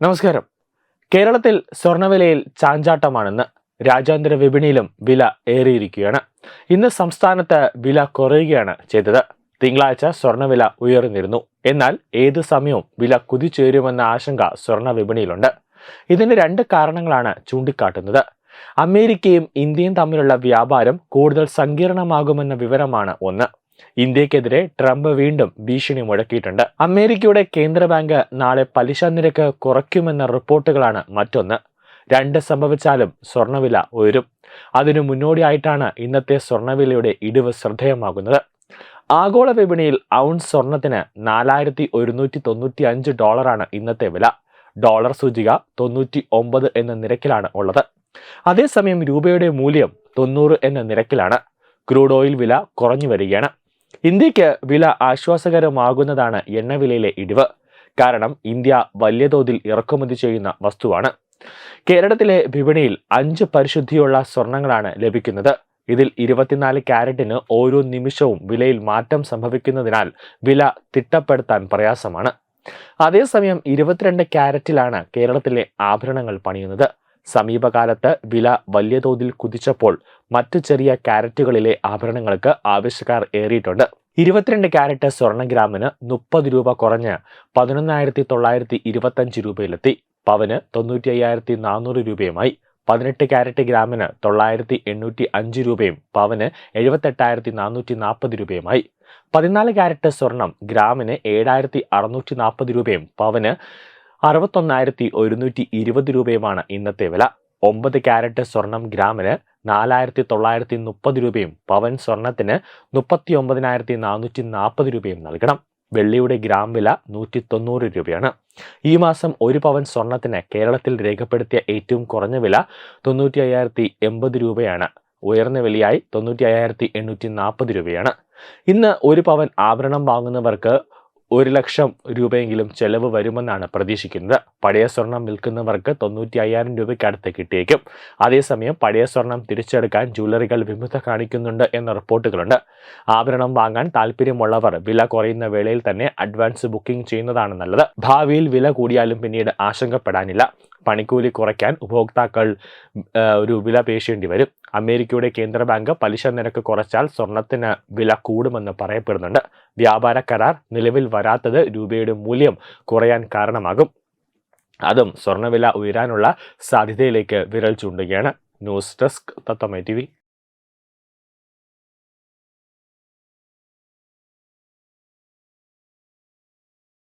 നമസ്കാരം. കേരളത്തിൽ സ്വർണവിലയിൽ ചാഞ്ചാട്ടമാണെന്ന് രാജ്യാന്തര വിപണിയിലും വില ഏറിയിരിക്കുകയാണ്. ഇന്ന് സംസ്ഥാനത്ത് വില കുറയുകയാണ് ചെയ്തത്. തിങ്കളാഴ്ച സ്വർണവില ഉയർന്നിരുന്നു. എന്നാൽ ഏത് സമയവും വില കുതിച്ചേരുമെന്ന ആശങ്ക സ്വർണ വിപണിയിലുണ്ട്. ഇതിന് രണ്ട് കാരണങ്ങളാണ് ചൂണ്ടിക്കാട്ടുന്നത്. അമേരിക്കയും ഇന്ത്യയും തമ്മിലുള്ള വ്യാപാരം കൂടുതൽ സങ്കീർണമാകുമെന്ന വിവരമാണ് ഒന്ന്. ഇന്ത്യക്കെതിരെ ട്രംപ് വീണ്ടും ഭീഷണി മുഴക്കിയിട്ടുണ്ട്. അമേരിക്കയുടെ കേന്ദ്ര ബാങ്ക് നാളെ പലിശ നിരക്ക് കുറയ്ക്കുമെന്ന റിപ്പോർട്ടുകളാണ് മറ്റൊന്ന്. രണ്ട് സംഭവിച്ചാലും സ്വർണവില ഉയരും. അതിനു മുന്നോടിയായിട്ടാണ് ഇന്നത്തെ സ്വർണവിലയുടെ ഇടിവ് ശ്രദ്ധേയമാകുന്നത്. ആഗോള വിപണിയിൽ ഔൺസ് സ്വർണത്തിന് നാലായിരത്തി ഒരുന്നൂറ്റി തൊണ്ണൂറ്റി അഞ്ച് ഡോളറാണ് ഇന്നത്തെ വില. ഡോളർ സൂചിക തൊണ്ണൂറ്റി ഒമ്പത് എന്ന നിരക്കിലാണ് ഉള്ളത്. അതേസമയം രൂപയുടെ മൂല്യം തൊണ്ണൂറ് എന്ന നിരക്കിലാണ്. ക്രൂഡ് ഓയിൽ വില കുറഞ്ഞു വരികയാണ്. ഇന്ത്യയ്ക്ക് വില ആശ്വാസകരമാകുന്നതാണ് എണ്ണവിലയിലെ ഇടിവ്. കാരണം ഇന്ത്യ വലിയ തോതിൽ ഇറക്കുമതി ചെയ്യുന്ന വസ്തുവാണ്. കേരളത്തിലെ വിപണിയിൽ അഞ്ച് പരിശുദ്ധിയുള്ള സ്വർണങ്ങളാണ് ലഭിക്കുന്നത്. ഇതിൽ ഇരുപത്തിനാല് ക്യാരറ്റിന് ഓരോ നിമിഷവും വിലയിൽ മാറ്റം സംഭവിക്കുന്നതിനാൽ വില തിട്ടപ്പെടുത്താൻ പ്രയാസമാണ്. അതേസമയം ഇരുപത്തിരണ്ട് ക്യാരറ്റിലാണ് കേരളത്തിലെ ആഭരണങ്ങൾ പണിയുന്നത്. സമീപകാലത്ത് വില വലിയ തോതിൽ കുതിച്ചപ്പോൾ മറ്റു ചെറിയ ക്യാരറ്റുകളിലെ ആഭരണങ്ങൾക്ക് ആവശ്യക്കാർ ഏറിയിട്ടുണ്ട്. ഇരുപത്തിരണ്ട് ക്യാരറ്റ് സ്വർണ ഗ്രാമിന് മുപ്പത് രൂപ കുറഞ്ഞ് പതിനൊന്നായിരത്തി തൊള്ളായിരത്തി ഇരുപത്തഞ്ച് രൂപയിലെത്തി. പവന് തൊണ്ണൂറ്റി അയ്യായിരത്തി നാനൂറ് രൂപയുമായി. പതിനെട്ട് ക്യാരറ്റ് ഗ്രാമിന് തൊള്ളായിരത്തി എണ്ണൂറ്റി അഞ്ച് രൂപയും പവന് എഴുപത്തെട്ടായിരത്തി നാനൂറ്റി നാൽപ്പത് രൂപയുമായി. പതിനാല് ക്യാരറ്റ് സ്വർണം ഗ്രാമിന് ഏഴായിരത്തി അറുന്നൂറ്റി നാൽപ്പത് രൂപയും പവന് അറുപത്തൊന്നായിരത്തി ഒരുന്നൂറ്റി ഇരുപത് രൂപയുമാണ് ഇന്നത്തെ വില. ഒമ്പത് ക്യാരറ്റ് സ്വർണം ഗ്രാമിന് നാലായിരത്തി തൊള്ളായിരത്തി മുപ്പത് രൂപയും പവൻ സ്വർണത്തിന് മുപ്പത്തി ഒമ്പതിനായിരത്തി നാനൂറ്റി നാൽപ്പത് രൂപയും നൽകണം. വെള്ളിയുടെ ഗ്രാം വില നൂറ്റി തൊണ്ണൂറ് രൂപയാണ്. ഈ മാസം ഒരു പവൻ സ്വർണത്തിന് കേരളത്തിൽ രേഖപ്പെടുത്തിയ ഏറ്റവും കുറഞ്ഞ വില തൊണ്ണൂറ്റി അയ്യായിരത്തി എൺപത് രൂപയാണ്. ഉയർന്ന വിലയായി തൊണ്ണൂറ്റി അയ്യായിരത്തി എണ്ണൂറ്റി നാൽപ്പത് രൂപയാണ്. ഇന്ന് ഒരു പവൻ ആഭരണം വാങ്ങുന്നവർക്ക് ഒരു ലക്ഷം രൂപയെങ്കിലും ചെലവ് വരുമെന്നാണ് പ്രതീക്ഷിക്കുന്നത്. പഴയ സ്വർണം വിൽക്കുന്നവർക്ക് തൊണ്ണൂറ്റി അയ്യായിരം രൂപയ്ക്ക് അടുത്ത് കിട്ടിയേക്കും. അതേസമയം പഴയ സ്വർണം തിരിച്ചെടുക്കാൻ ജ്വല്ലറികൾ വിമുഖത കാണിക്കുന്നുണ്ട് എന്ന റിപ്പോർട്ടുകളുണ്ട്. ആഭരണം വാങ്ങാൻ താല്പര്യമുള്ളവർ വില കുറയുന്ന വേളയിൽ തന്നെ അഡ്വാൻസ് ബുക്കിംഗ് ചെയ്യുന്നതാണ് നല്ലത്. ഭാവിയിൽ വില കൂടിയാലും പിന്നീട് ആശങ്കപ്പെടാനില്ല. പണിക്കൂലി കുറയ്ക്കാൻ ഉപഭോക്താക്കൾ ഒരു വില പേശേണ്ടി വരും. അമേരിക്കയുടെ കേന്ദ്ര ബാങ്ക് പലിശ നിരക്ക് കുറച്ചാൽ സ്വർണത്തിന് വില കൂടുമെന്ന് പറയപ്പെടുന്നുണ്ട്. വ്യാപാര കരാർ നിലവിൽ വരാത്തത് രൂപയുടെ മൂല്യം കുറയാൻ കാരണമാകും. അതും സ്വർണവില ഉയരാനുള്ള സാധ്യതയിലേക്ക് വിരൽ ചൂണ്ടുകയാണ്. ന്യൂസ് ഡെസ്ക് തത്തമ്മ ടി